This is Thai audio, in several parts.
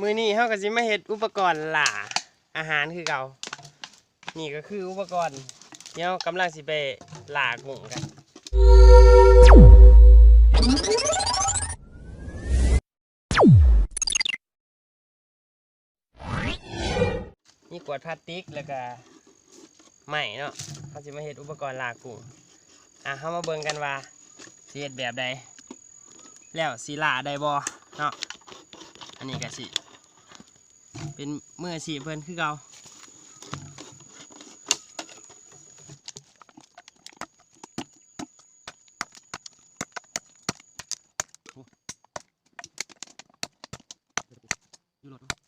มือนี้เฮาก็สิมาเฮ็ดอุปกรณ์หล่าอาหารคือเก่า นี่ก็คืออุปกรณ์เดี๋ยวกำลังสิไปหล่ากุ้งกัน นี่กวดพลาสติกแล้วก็ไม้เนาะเฮาสิมาเฮ็ดอุปกรณ์หล่ากุ้งอะเฮามาเบิ่งกันว่าสิเฮ็ดแบบใดแล้วสิหล่าได้บ่เนาะอันนี้ก็สิ เป็นเมื่อสีเพิ่นคือเก่าอยู่รถ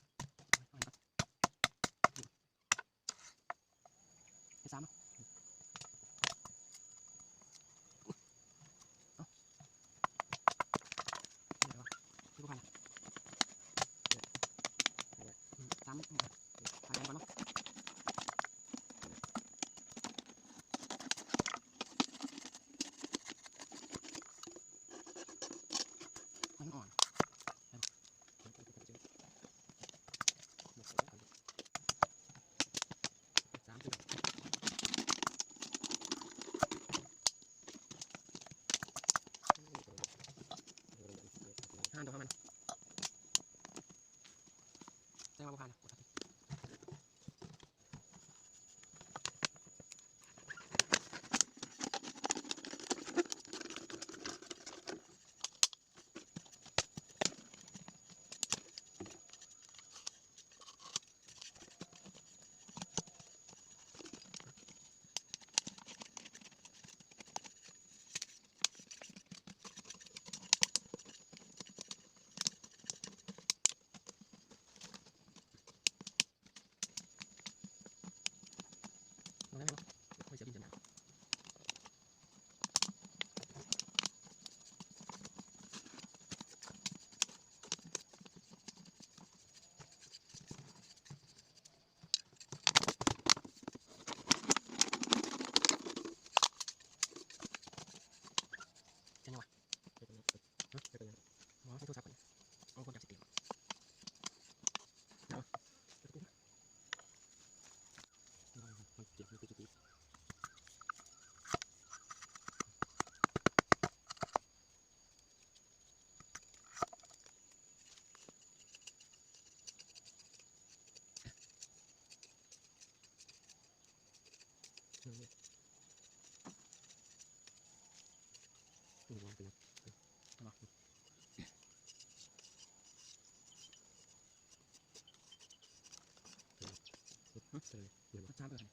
เดี๋ยวเดี๋ยวเดี๋ยวช้าไปหน่อย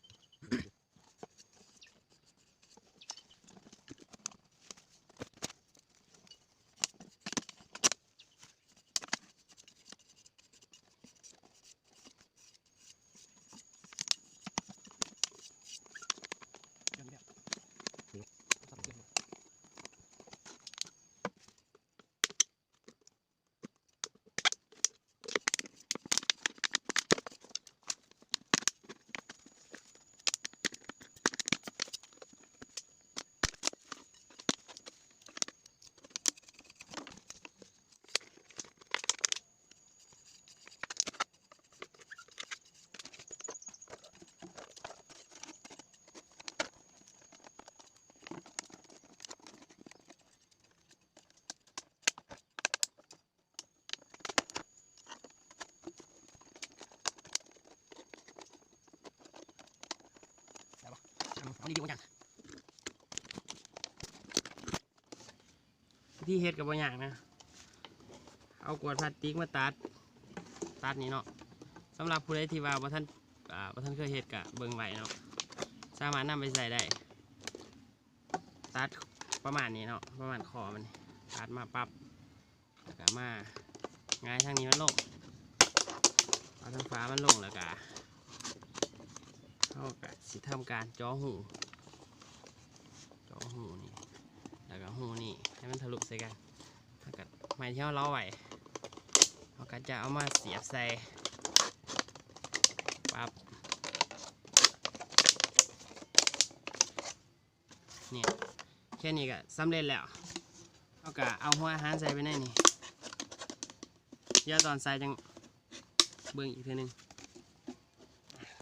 ยังไม่ได้เดี๋ยวสับเดี๋ยว เอาดีๆกว่าจังที่เฮ็ดกับบางอย่างนะ เอากวดพลาสติกมาตัด ตัดนี่เนาะสำหรับผู้ใดที่ว่าบ่ท่านอ่าบ่ท่านเคยเฮ็ดกะเบิ่งไว้เนาะ สามารถนำไปใส่ได้ ตัดประมาณนี้เนาะ ประมาณคอมัน ตัดมาปับแล้วก็มาง่ายทางนี้มันลงเอาทางฟ้ามันลงแล้วก็ เขาก็สิทำการจ่อหูจ่อหูนี่ แล้วก็หูนี่ให้มันทะลุใส่กันแล้วก็ไม้ที่เราล้อไว้เราก็จะเอามาเสียบใส่ปั๊บเนี่ยแค่นี้ก็สำเร็จแล้วเราก็เอาหัวอาหารใส่ไปในนี่เดี๋ยวตอนใส่จังเบิ่งอีกเทีนึง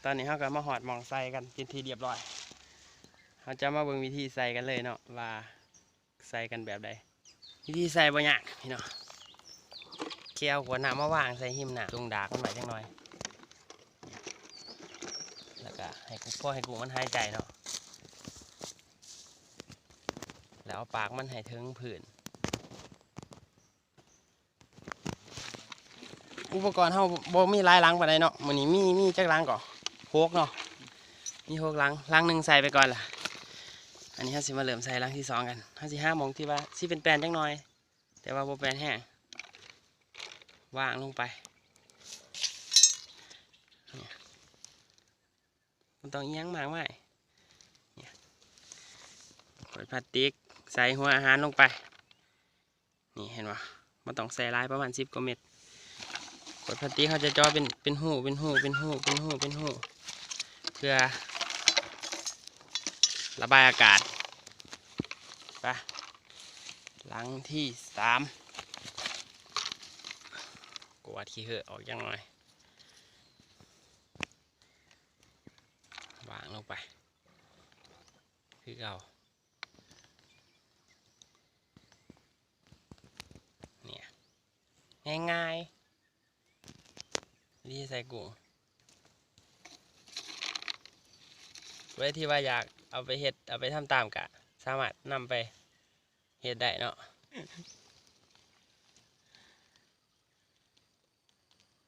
ตอนนี้เขาก็มาหอดมองใส่กันเป็นทีเรียบร้อยเขาจะมาเบิ่งวิธีใส่กันเลยเนาะว่าใส่กันแบบใดวิธีใส่บ่ยากพี่เนาะเคี่ยวหัวหน้ามาวางใส่หิมหนาตรงดากมันไว้จังหน่อย แล้วก็ให้กุ้งพ่อให้กุ้งมันหายใจเนาะแล้วเอาปากมันให้ถึงผืนอุปกรณ์เฮาบ่มีลายหลังปานใดเนาะมื้อนี้มีมีจักหลังก่อโคกเนาะมีโคกลังลังหนึ่งใส่ไปก่อนล่ะ อันนี้เฮาสิมาเริ่อมใส่ลังที่สองกันเฮาสิห้าหมองที่ว่าสิเป็นแปลนจักหน่อย แต่ว่าโบแปลนแห้งวางลงไปมันต้องอิหยังมากมายเนี่ยเปิดพลาสติกใส่หัวอาหารลงไป นี่เห็นปะมันต้องใส่ลายประมาณ10กว่าเม็ด กดพลาสติเขาจะจ่อเป็นเป็นหูเป็นหูเป็นหูเป็นหูเป็นหูเพื่อ ระบายอากาศไปหลังที่สามกวาดขี้เหอะออกยังหน่อยวางลงไป คือเอาเนี่ยง่ายๆ วิธีใส่กุ้งไว้ที่ว่าอยากเอาไปเฮ็ดเอาไปทำตามกะ สามารถนำไปเฮ็ดได้เนาะ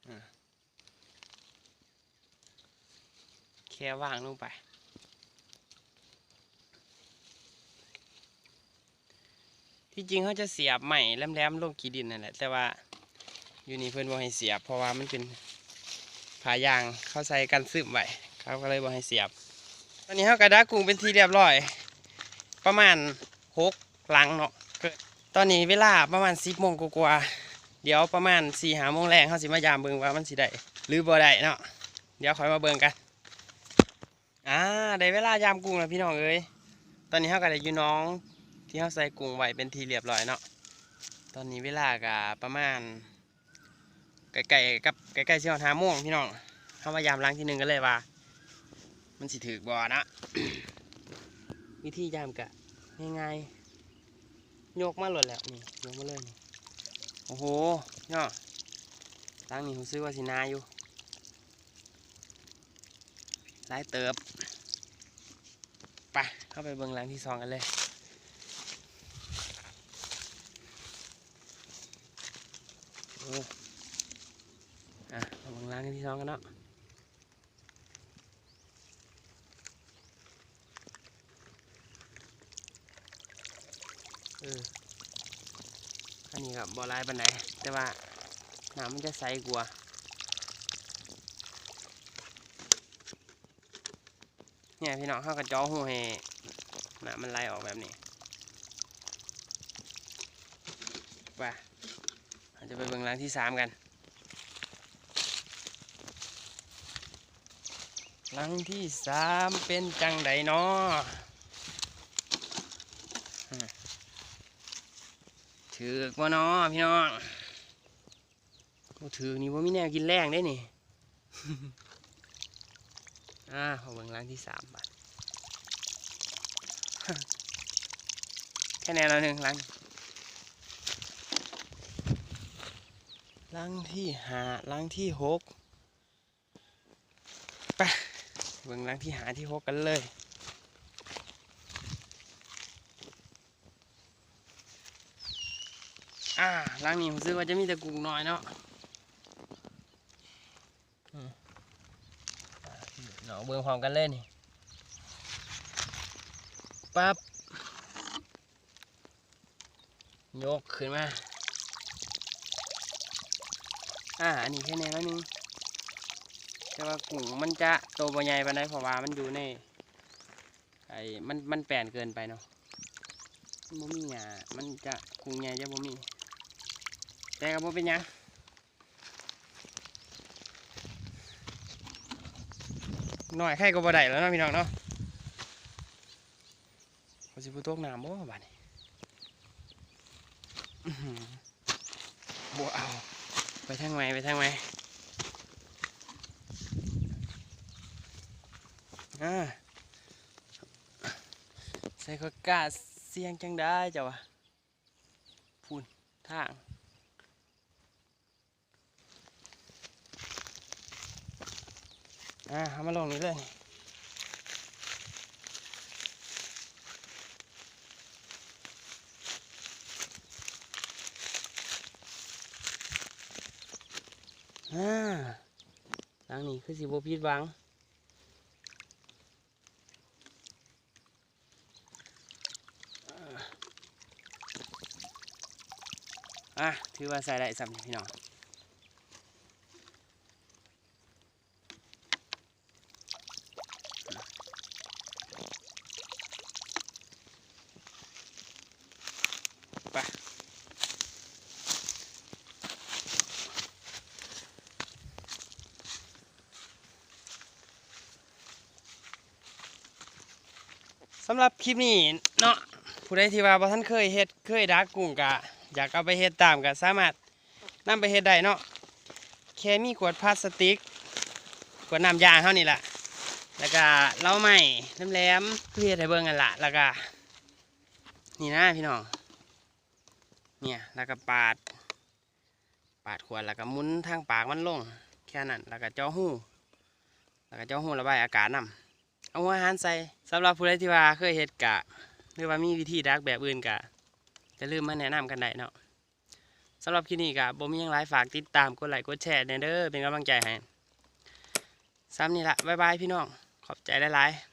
อะแค่วางลงไปที่จริงเขาจะเสียบใหม่แหลมๆลงกีดินนั่นแหละแต่ว่าอยู่นี่เพื่อนบอกให้เสียบเพราะว่ามันเป็น ผายางเขาใส่กันซึมไว้เขาก็เลยบอกให้เสียบ ตอนนี้เขากระดากุ้งเป็นทีเรียบร้อย ประมาณหกหลังเนาะตอนนี้เวลาประมาณสิบโมงกว่าๆเดี๋ยวประมาณสี่หาโมงแรงเขาสิมายามเบิ่งว่ามันสิได้หรือบ่ได้เนาะเดี๋ยวคอยมาเบิ่งกันอ่าได้เวลายามกุ้งแล้วพี่น้องเอ้ยตอนนี้เขาก็ได้อยู่น้องที่เขาใส่กุ้งไว้เป็นทีเรียบร้อยเนาะตอนนี้เวลาก็ประมาณใกล้ๆกับ ใกล้ๆเชียวหาโมงพี่น้องเข้ามายามล้างที่หนึ่งกันเลยว่า มันสิถือบ่อนะ วิธียามกะง่ายๆโยกมาหลดแล้วนี่โยกมาเลยนี่โอ้โหเนาะล้างนี่ผมซื้อว่าสินาอยู่หลายเติบไปเข้าไปเบิ่งล้างที่สองกันเลยโอ้ อะมาเบิ่งล้าง กันที่สองกันเนาะเอออันนี้ครับบ่อลายปันไดแต่ว่าน้ำมันจะใสกว่าเนี่ยพี่น้องเขากระจอหูให้น้ำมันไหลออกแบบนี้ไปเราจะไปเบิ่งล้างที่สามกัน หลังที่สามเป็นจังไดเนาะอืมถือกว่านาะพี่น้องถือนี่ว่ามีแนวกินแรงได้นี่อ่าพอเบิ่งหลังที่สามบาทแค่แนวเราหนึ่งหลังหลังที่ห้าหลังที่หกไป เบิ่งรังที่หาที่หกกันเลยอ่ารังนี้ผมซื้อว่าจะมีแต่กุ้งน้อยเนาะอืมอ่าเนาะเบิ่งพร้อมกันเลยนี่ปั๊บยกขึ้นมา อ่า อันนี้แค่นี้แล้วนึง แต่ว่ากุ้งมันจะโตบ่ใหญ่ปานใดเพราะว่ามันอยู่ในไอ้มันมันแปลนเกินไปเนาะมันบ่มีหญ้ามันจะกุ้งใหญ่จะบ่มี แต่ก็บ่เป็นหยังหน่อยใครก็บ่ได้แล้วเนาะพี่น้องเนาะเขาสิผู้ตกน้ำบ่บัดนี้บ่เอา ไปทางไหนไปทางไหน อ่าใส่ข้อกล้าเสียงจังได้จ้าวะพูนทางอ่าเอามาลงนี้เลยอ่าทางนี้คือสิบพิดวัง ถือว่าใส่ได้สำนี่พี่น้องไปสำหรับคลิปนี้เนาะผู้ใดที่ว่าบ่ท่านเคยเฮ็ดเคยดักกุ้งกะ อยากเอาไปเฮ็ดตามก็สามารถนำไปเฮ็ดได้เนาะแค่มีขวดพลาสติกขวดน้ำยางเท่านี้แหละแล้วก็เหล้าใหม่แหลมๆคือให้เบิ่งกันละแล้วก็นี่นะพี่น้องเนี่ยแล้วก็ปาด ปาดขวดแล้วก็มุนทางปากมันลง แค่นั้นแล้วก็เจาะหูแล้วก็เจาะหูระบายอากาศนำเอาอาหารใส่สำหรับผู้ใดที่ว่าเคยเฮ็ดกะ หรือว่ามีวิธีดักแบบอื่นกะ จะลืมมาแนะนำกันได้เนาะสำหรับคลิปนี้กับ่มียังหลายฝากติดตามกดไลค์กดแชร์แน่เด้อเป็นกำลังใจให้ซ้ำนี่ละบ๊ายบายพี่น้องขอบใจหลายๆ